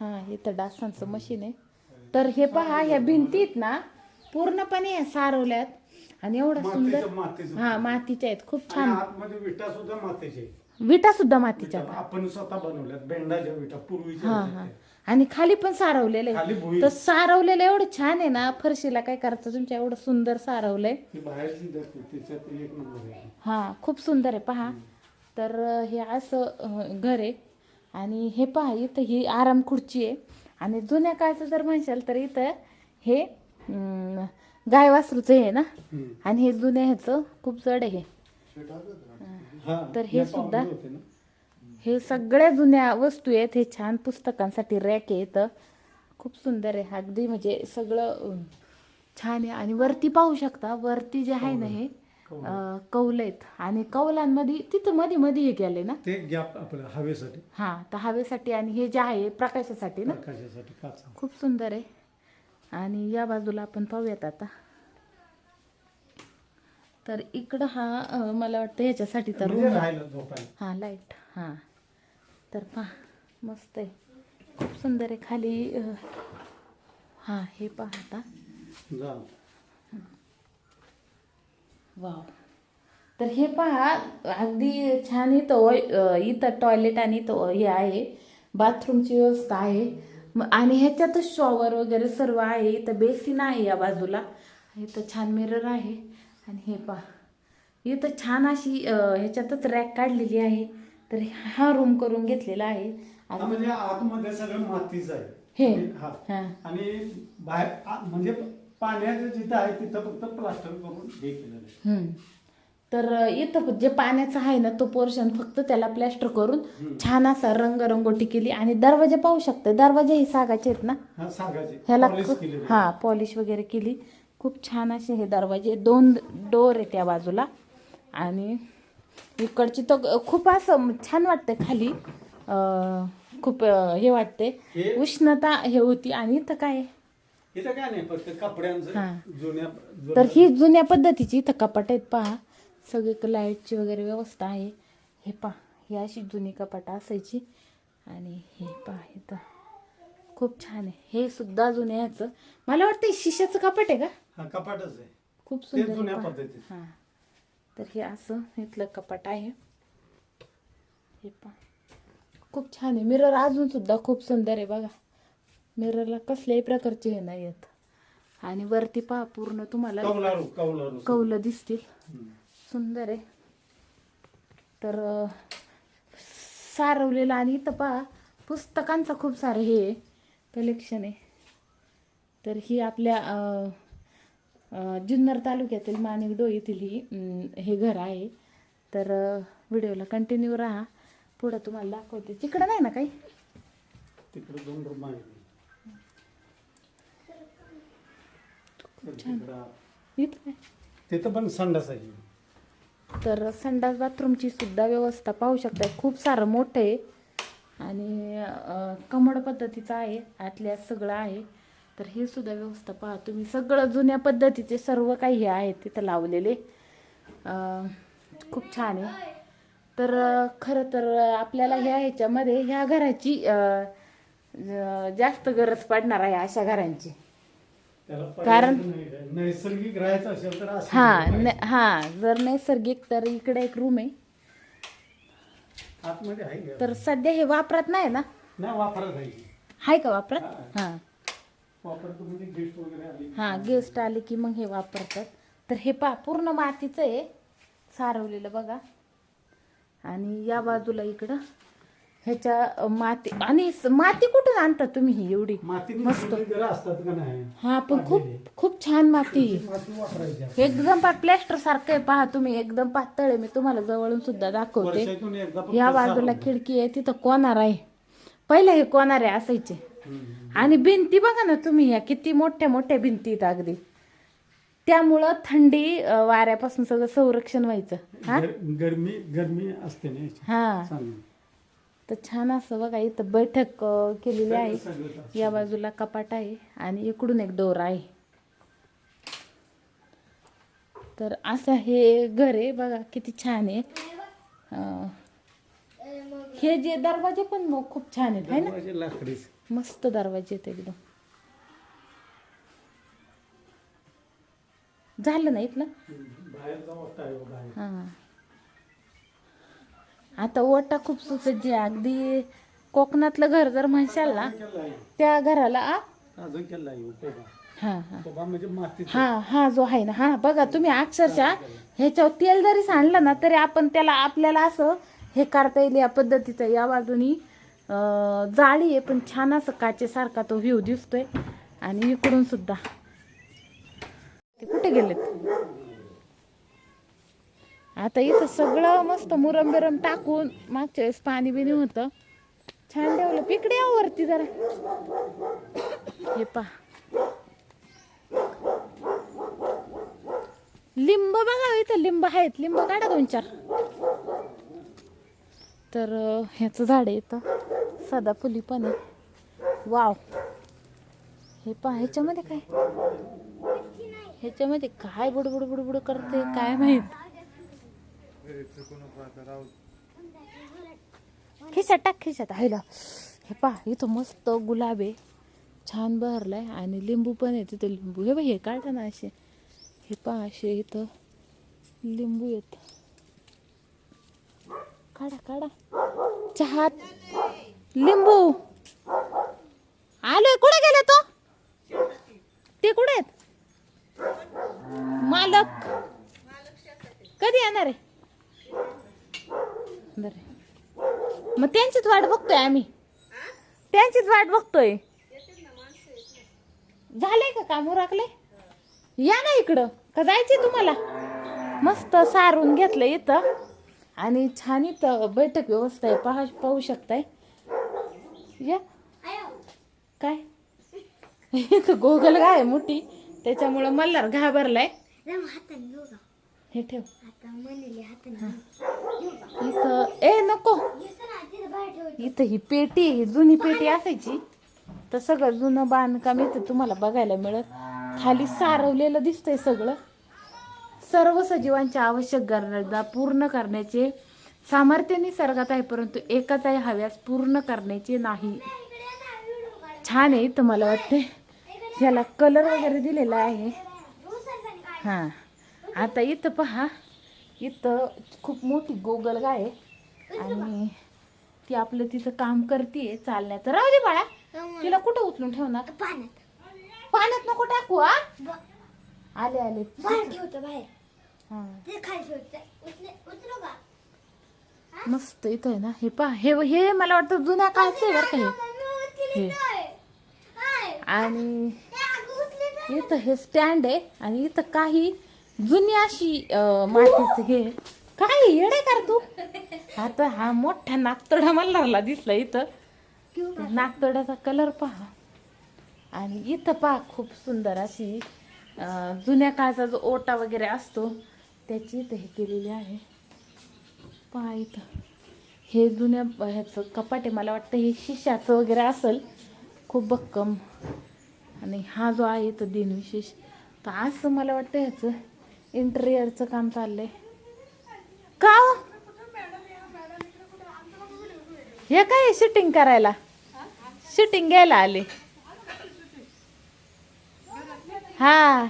हा इथं डासांचं मशीन आहे. तर हे पहा ह्या भिंतीत ना पूर्णपणे सारवल्यात. आणि एवढं सुंदर मातीचं. हा मातीच्या आहेत खूप आणि छान. आतमध्ये विटा सुद्धा मातीचे विटा सुद्धा मातीच्या आपण स्वतः बनवल्यात बेंडाच्या विटा पूर्वीच्या हा होत्या हा. त्या. आणि खाली पण सारवलेलं खाली आहे भुई तर सारवलेलं एवढं छान आहे ना फरशीला काय करायचं तुमच्या एवढं सुंदर सारवलंय. ही बाहेरची धरती त्याच्यात एक नंबर आहे. हा खूप सुंदर आहे पहा. तर अं, हे असं अं, घर आहे. आणि हे पहा इथं ही आराम खुर्ची आहे. आणि जुन्या काळचं जर म्हणशाल तर इथं हे गाय वासरूचं हे ना. आणि हे जुन्या ह्याचं खूप जड आहे हा, तर हे सुद्धा-. हे सगळ्या जुन्या वस्तू आहेत. हे छान पुस्तकांसाठी रॅक आहे इथं. खूप सुंदर आहे. अगदी म्हणजे सगळं छान आहे. आणि वरती पाहू शकता वरती जे आहे ना. हे अं, कौल आहेत. आणि कौलांमध्ये तिथं मध्ये मध्ये हे गेले ना? ते गॅप आपल्या हवेसाठी. हा तर हवेसाठी आणि हे जे आहे प्रकाशासाठी ना? प्रकाशासाठी काचा. खूप सुंदर आहे. आणि या बाजूला आपण पाहूयात आता. तर इकडं हा अं, मला वाटतं ह्याच्यासाठीचा म्हणजे रूम राहिलं झोपायला. हां लाइट हां. तर पहा मस्त आहे. खूप सुंदर आहे. खाली अं, हां हे पहा आता. जा वाव तर हे पहा अगदी छान इथं इथं टॉयलेट आणि इथं हे आहे. बाथरूमची व्यवस्था आहे. म- आणि ह्याच्यातच शॉवर वगैरे सर्व आहे. इथं बेसिन आहे या बाजूला. इथं छान मिरर आहे. आणि हे पहा. इथं छान अशी ह्याच्यातच रॅक काढलेली आहे. तर हा रूम करून घेतलेला आहे. हा, आणि म्हणजे आतमध्ये सगळं मातीच आहे. हे? आणि-. आणि बाहेर म्हणजे पाण्याचं जिथं आहे तिथं फक्त प्लास्टर करून हे केलेलं आहे. हम्म. तर इथं जे पाण्याचं आहे ना तो पोर्शन फक्त त्याला प्लॅस्टर करून छान असा रंगरंगोटी केली आणि दरवाजे पाहू शकते दरवाजे हे सागाचे आहेत ना? हा ह्याला केलेले. हा पॉलिश वगैरे केली. खूप छान असे हे दरवाजे दोन डोर आहे त्या बाजूला. आणि इकडची तर खूप असं छान वाटतंय खाली. अ, खूप अ, हे वाटते हे- उष्णता हे होती आणि इथं काय आहे? इथं काय नाही फक्त कपड्यांचं हा. जुन्या तर ही जुन्या पद्धतीची इथं कपाट आहेत पहा. सगळी लाईटची वगैरे व्यवस्था आहे. हे पहा ही अशी जुनी कपाट असायची. आणि हे पहा इथं खूप छान आहे. हे सुद्धा जुन्या ह्याचं. मला वाटतं हे शिशाचं कपाट आहे का? हा कपाटच आहे. खूप ते सुंदर आहे जुन्या पहा. पद्धतीचं. हां. तर हे असं इथलं कपाट आहे. हे पहा. खूप छान आहे. मिरर अजून सुद्धा खूप सुंदर आहे बघा. मिररला कसल्याही प्रकारचे हे नाही आहेत. आणि वरती पहा पूर्ण तुम्हाला कौलारू कौलारू कौलं दिसतील. सुंदर आहे. तर सारवलेलं आणि इथं पहा पुस्तकांचं खूप सारं हे कलेक्शन आहे. तर ही आपल्या जुन्नर तालुक्यातील माणिकडो येथील ही हे घर आहे. तर व्हिडिओला कंटिन्यू राहा. पुढं तुम्हाला दाखवते. तिकडं नाही ना काही? तिकडे दोन रूम आहे इथं तिथं पण संडास आहे. तर संडास बाथरूमची सुद्धा व्यवस्था पाहू शकता खूप सारं मोठं आहे. आणि कमोड पद्धतीचं आहे. आतल्या सगळं आहे. तर हे सुद्धा व्यवस्था पहा. तुम्ही सगळं जुन्या पद्धतीचे सर्व काही हे आहेत तिथं लावलेले. खूप छान आहे. तर खरं तर आपल्याला ह्या ह्याच्यामध्ये ह्या घराची जास्त गरज पडणार आहे अशा घरांची. कारण-. नैसर्गिक राहायचं असेल तर हा. न- हा जर नैसर्गिक तर इकडे एक रूम आहे. आतमध्ये आहे का? तर सध्या हे वापरात नाही ना? नाही वापरत आहे. आहे का वापरात? हां. वापरतो म्हणजे गेस्ट वगैरे आली. हां गेस्ट आले की मग हे वापरतात. तर हे पा पूर्ण मातीचं आहे. सारवलेलं बघा. आणि या बाजूला इकडं. ह्याच्या माती आणि स- माती कुठून आणता तुम्ही ही एवढी माती मस्त. जर असतात का नाही हा पण खूप खूप छान माती आहे. माती वापरायची आहे. एकदम पा प्लॅस्टर सारखं आहे पहा तुम्ही एकदम पातळ आहे मी तुम्हाला जवळून सुद्धा दाखवते वर्षातून एकदा फक्त या बाजूला. खिडकी आहे तिथं कोणार आहे पहिले हे कोणारे असायचे हम्म. आणि भिंती बघा ना तुम्ही या किती मोठ्या मोठ्या भिंती आहेत अगदी त्यामुळं थंडी अं, वाऱ्यापासून सगळं संरक्षण व्हायचं हा गर- गरमी गरमी असते ना याची. हा चांगली. तर छान असं बघा इथं बैठक केलेली आहे. या बाजूला कपाट आहे आणि इकडून एक डोर आहे. तर असं हे घर आहे बघा किती छान आहे. हे जे दरवाजे पण मग खूप छान आहेत है ना? मस्त दरवाजे आहेत एकदम. झालं ना? इथलं आहे. हां. आता ओटा खूप सुसज्ज आहे. अगदी कोकणातलं घर जर म्हणशाल ना त्या घराला आ? हां हां म्हणजे हा हा जो आहे ना हा बघा तुम्ही अक्षरशः ह्याच्यावर तेल जरी सांडलं ना तरी आपण त्याला आपल्याला असं हे करता येईल या पद्धतीचं. या बाजूनी जाळी आहे पण छान असं काचेसारखा तो व्ह्यू दिसतोय. आणि इकडून सुद्धा. ते कुठे गेलेत? आता इथं सगळं मस्त मुरम बिरम टाकून मागच्या वेळेस पाणी बिनी होतं. छान ठेवलं. पिकडे या वरती जरा. हे पहा लिंब बघा हो इथं. लिंब आहेत. लिंब काढा दोन चार. तर ह्याचं झाड आहे इथं. सदाफुली पण आहे. वाव. हे पहा ह्याच्यामध्ये काय? ह्याच्यामध्ये काय बुडबुड बुडबुड करते काय माहीत? खिशात टाक खिशात. हायला हे पहा इथं मस्त गुलाब आहे. छान बहरलाय आणि लिंबू पण आहे तिथं लिंबू. हे बघ हे काढा ना असे. हे पहा असे इथं लिंबू येत काढा काढा. चहात लिंबू. आलोय. कुठे गेले तो? ते कुठे आहेत? मालक. कधी येणार आहे? बरं. मग त्यांचीच वाट बघतोय आम्ही. त्यांचीच वाट बघतोय. झालंय का काम राखले या ना इकडं. का जायचंय तुम्हाला? मस्त सारून घेतलं इथं. आणि छान इथं बैठक व्यवस्था आहे. पहा पाहू शकताय. या. काय? इथं गोगल गाय मोठी. त्याच्यामुळं मल्हार घाबरलाय. हे ठेव. इथं ए नको. इथं. ही पेटी ही जुनी पेटी असायची. तर सगळं जुनं बांधकाम इथं तुम्हाला बघायला मिळत. खाली सारवलेलं दिसतंय सगळं. सर्व सजीवांच्या आवश्यक गरजा पूर्ण करण्याचे सामर्थ्य निसर्गात आहे परंतु एकाचाही हव्यास पूर्ण करण्याचे नाही. छान आहे इथं मला वाटते ह्याला कलर वगैरे दिलेला आहे. हां. आता इथं पहा. इथं खूप मोठी गोगल गाय आहे. आणि ती आपलं तिथं काम करते चालण्याचं. राहू दे बाळा. तिला कुठं उचलून ठेवणार? पाण्यात. नको टाकू आ आले आले. हा. मस्त इथं आहे ना. हे पहा. हे हे मला वाटतं जुन्या काळचं आहे बरं का हे. हे आणि इथं हे स्टँड आहे आणि इथं काही जुनी अशी मातीचं हे. काय येडे कर तू. आता हा मोठा नागतोडा मल्हारला दिसला इथं. नागतोड्याचा कलर पहा. आणि इथं पहा खूप सुंदर अशी जुन्या काळचा जो ओटा वगैरे असतो त्याची इथं हे केलेली आहे. पहा इथं. हे जुन्या ह्याचं कपाट आहे. मला वाटतं हे शिशाचं वगैरे असेल. खूप भक्कम. आणि हा जो आहे तो दिनविशेष तर असं मला वाटतं ह्याचं. इंटेरियरचं काम चाललंय. का हो? हे? काय शूटिंग करायला? शूटिंग घ्यायला आले. हा.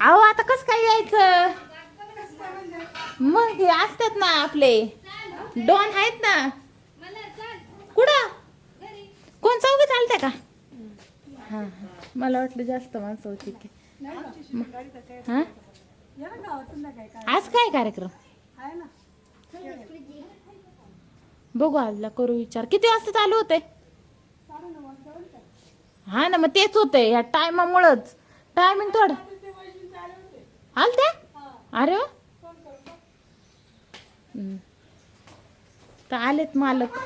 अहो आता कस काय यायचं? मग हे असतात ना आपले. डॉन आहेत ना. कुठं? कोण चौघ चालते का? हां हा. मला वाटलं जास्त माणसं होती की. आज काय कार्यक्रम? बघू आजला करू विचार. किती वाजता चालू होते हा ना मग तेच होते या टायमामुळंच. टायमिंग थोडं. आलते अरे तर आलेत मालक.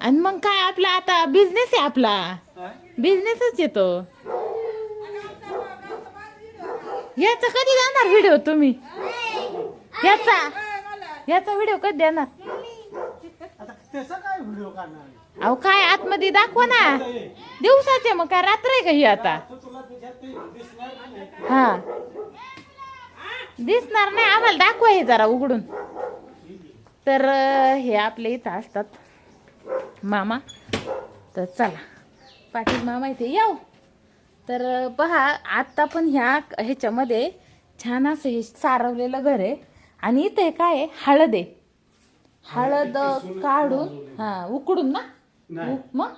आणि मग काय आपला आता बिझनेस आहे आपला. बिझनेसच येतो याचा कधी जाणार व्हिडिओ तुम्ही? याचा? याचा व्हिडिओ कधी देणार? अहो काय आतमध्ये दाखवा ना. दिवसाचे मग काय रात्र आहे का ही आता. हा. दिसणार नाही. आम्हाला दाखवा हे जरा उघडून. तर हे आपले इथं असतात. मामा तर चला. पाटील मामा इथे येऊ तर पहा आत्ता पण ह्या ह्याच्यामध्ये छान असं हे सारवलेलं घर आहे. आणि इथे काय आहे? हळद आहे. हळद काढून हा उकडून ना? मग?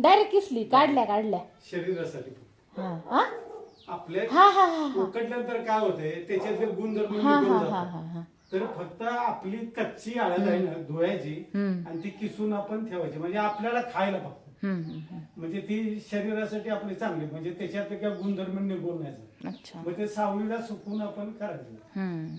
डायरेक्ट किसली काढल्या काढल्या. शरीरासाठी हा हा? आपले हा हा हा हा. उकडल्यानंतर काय होतंय? त्याच्यातील गुणधर्म हा हा हा. हा हा. तर फक्त आपली कच्ची हळद आहे ना धुवायची हम्म. आणि ती किसून आपण ठेवायची म्हणजे आपल्याला खायला फक्त हम्म, हम्म, हम्म. म्हणजे ती शरीरासाठी आपली चांगली म्हणजे त्याच्यात काय गुणधर्म निघून नाही जात. अच्छा मग ते सावलीला सुकून आपण करायचं हम्म